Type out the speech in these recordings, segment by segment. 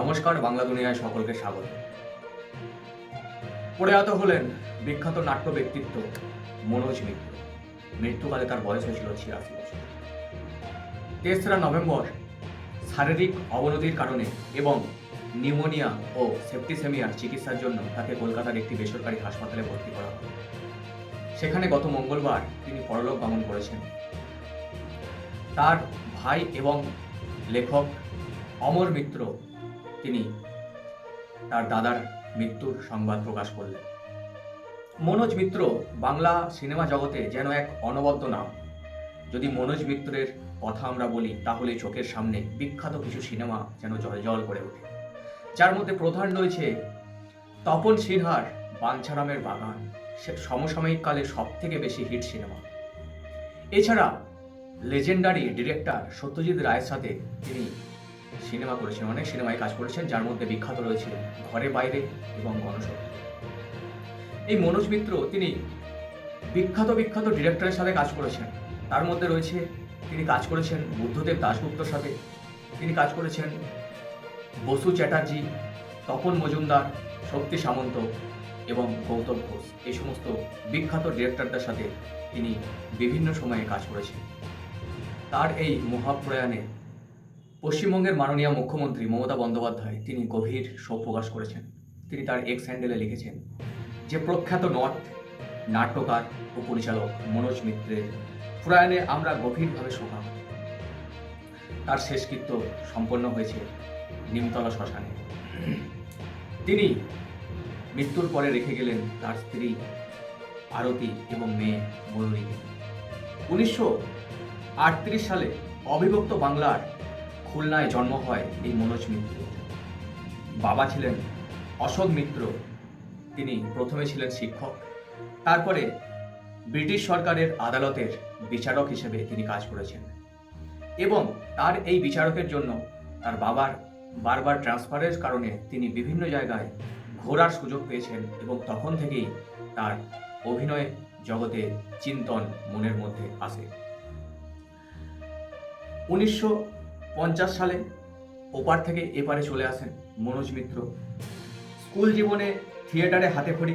নমস্কার, বাংলা দুনিয়ায় সকলকে স্বাগত। প্রয়াত হলেন বিখ্যাত নাট্য ব্যক্তিত্ব মনোজ মিত্র। মৃত্যুকালে তার বয়স হয়েছিল ছিয়াশি বছর। তেসরা নভেম্বর শারীরিক অবনতির কারণে এবং নিউমোনিয়া ও সেপ্টিসেমিয়ার চিকিৎসার জন্য তাকে কলকাতার একটি বেসরকারি হাসপাতালে ভর্তি করা হয়। সেখানে গত মঙ্গলবার তিনি পরলোক গমন করেছেন। তার ভাই এবং লেখক অমর মিত্র তিনি তার দাদার মৃত্যুর সংবাদ প্রকাশ করলেন। মনোজ মিত্র বাংলা সিনেমা জগতে যেন এক অনবদ্য নাম। যদি মনোজ মিত্রের কথা আমরা বলি, তাহলে চোখের সামনে বিখ্যাত কিছু সিনেমা যেন জল জল করে ওঠে। যার মধ্যে প্রধান রয়েছে তপন সিনহার বাঞ্ছারামের বাগান সমসাময়িক কালে সব থেকে বেশি হিট সিনেমা। এছাড়া লেজেন্ডারি ডিরেক্টর সত্যজিৎ রায়ের সাথে তিনি সিনেমা করেছেন, অনেক সিনেমায় কাজ করেছেন, যার মধ্যে বিখ্যাত রয়েছে ঘরে বাইরে এবং গণশক্তি এই মনোজ মিত্র, তিনি বিখ্যাত বিখ্যাত ডিরেক্টরের সাথে কাজ করেছেন। তার মধ্যে রয়েছে, তিনি কাজ করেছেন বুদ্ধদেব দাশগুপ্তর সাথে। তিনি কাজ করেছেন বসু চ্যাটার্জি, তপন মজুমদার, শক্তি সামন্ত এবং গৌতম ঘোষ। এই সমস্ত বিখ্যাত ডিরেক্টরদের সাথে তিনি বিভিন্ন সময়ে কাজ করেছেন। তার এই মহাপ্রয়াণে পশ্চিমবঙ্গের মাননীয় মুখ্যমন্ত্রী মমতা বন্দ্যোপাধ্যায় তিনি গভীর শোক প্রকাশ করেছেন। তিনি তার এক্স হ্যান্ডেলে লিখেছেন, যে প্রখ্যাত নট নাট্যকার ও পরিচালক মনোজ মিত্রের প্রয়াণে আমরা গভীরভাবে শোকাম তার শেষকৃত্য সম্পন্ন হয়েছে নিমতলা শ্মশানে। তিনি মৃত্যুর পরে রেখে গেলেন তার স্ত্রী আরতি এবং মেয়ে ময়ূরীকে। উনিশশো আটত্রিশ সালে অবিভক্ত বাংলার খুলনায় জন্ম হয় এই মনোজ মিত্র। বাবা ছিলেন অশোক মিত্র, তিনি প্রথমে ছিলেন শিক্ষক। তারপরে ব্রিটিশ সরকারের আদালতের বিচারক হিসেবে তিনি কাজ করেছেন। এবং তার এই বিচারকের জন্য তার বাবার বারবার ট্রান্সফারের কারণে তিনি বিভিন্ন জায়গায় ঘোরার সুযোগ পেয়েছেন এবং তখন থেকেই তার অভিনয় জগতে চিন্তন মনের মধ্যে আসে। উনিশশো পঞ্চাশ সালে ওপার থেকে এপারে চলে আসেন মনোজ মিত্র। স্কুল জীবনে থিয়েটারে হাতে খড়ি।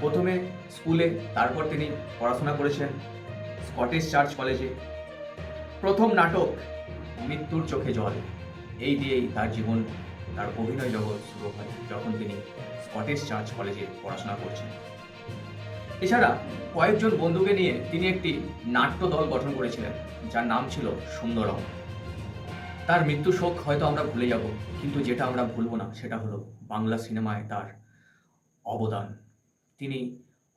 প্রথমে স্কুলে, তারপর তিনি পড়াশোনা করেছেন স্কটিশ চার্চ কলেজে। প্রথম নাটক, মৃত্যুর চোখে জল। এই দিয়েই তার জীবন, তার অভিনয় জগৎ শুরু হয় যখন তিনি স্কটিশ চার্চ কলেজে পড়াশোনা করছেন। এছাড়া কয়েকজন বন্ধুকে নিয়ে তিনি একটি নাট্য দল গঠন করেছিলেন, যার নাম ছিল সুন্দরম। তার মৃত্যু শোক হয়তো আমরা ভুলে যাব, কিন্তু যেটা আমরা ভুলবো না, সেটা হলো বাংলা সিনেমায় তার অবদান। তিনি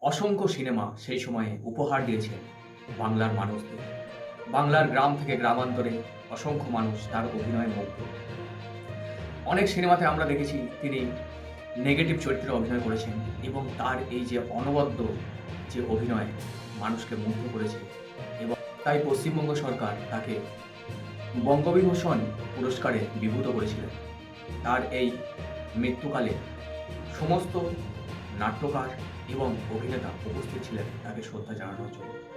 অসংখ্য সিনেমা সেই সময়ে উপহার দিয়েছেন বাংলার মানুষদের। বাংলার গ্রাম থেকে গ্রামান্তরে অসংখ্য মানুষ তার অভিনয়ে মুগ্ধ। অনেক সিনেমাতে আমরা দেখেছি তিনি নেগেটিভ চরিত্রে অভিনয় করেছেন এবং তার এই যে অনবদ্য যে অভিনয় মানুষকে মুগ্ধ করেছে এবং তাই পশ্চিমবঙ্গ সরকার তাকে বঙ্গবিভূষণ পুরস্কারে বিভূত করেছিলেন। তার এই মৃত্যুকালে সমস্ত নাট্যকার এবং অভিনেতা উপস্থিত ছিলেন, তাকে শ্রদ্ধা জানানোর জন্য।